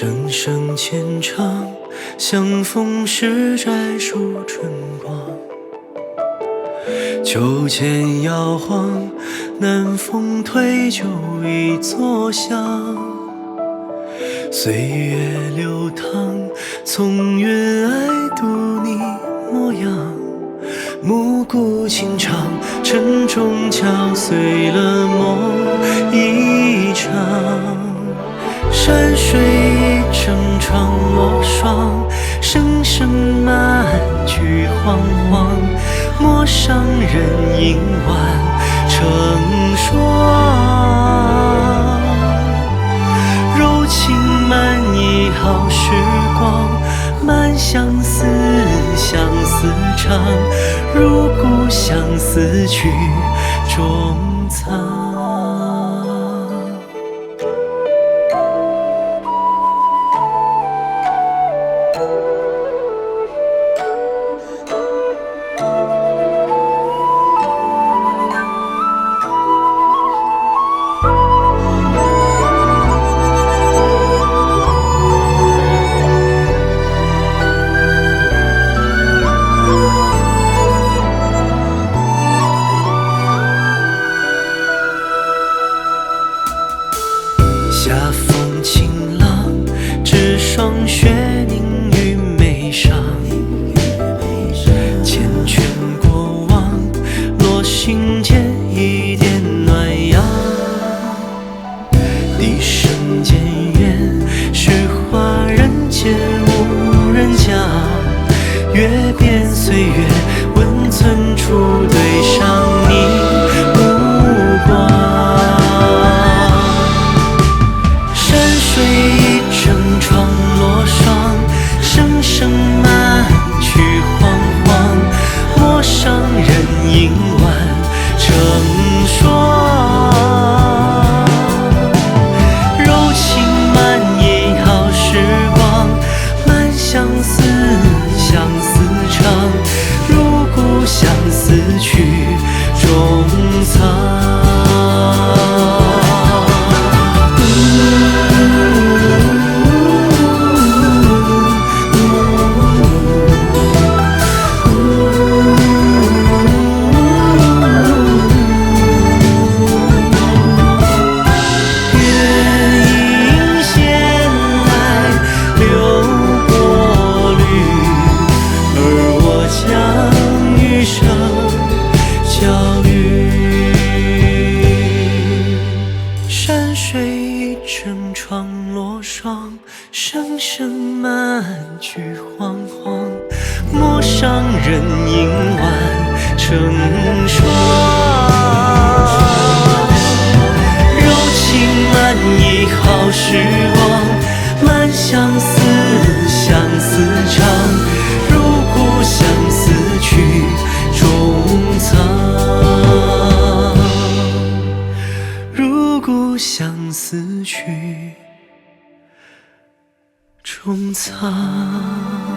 声声浅唱，相逢时摘数春光。秋千摇晃，南风推酒一作响。岁月流淌，从云霭渡你模样。暮鼓轻唱，晨钟敲碎了梦声声慢，曲惶惶。陌上人影晚成双。柔情满溢好时光，满相思，相思长。如故相思曲终藏。雪凝于眉上。缱绻过往，落心间一点暖阳。笛声渐远，诗画人间无人讲。月边岁月，山水一程，窗落霜，声声慢，曲惶惶。陌上人影晚成双。柔情满溢好时光相思曲中藏。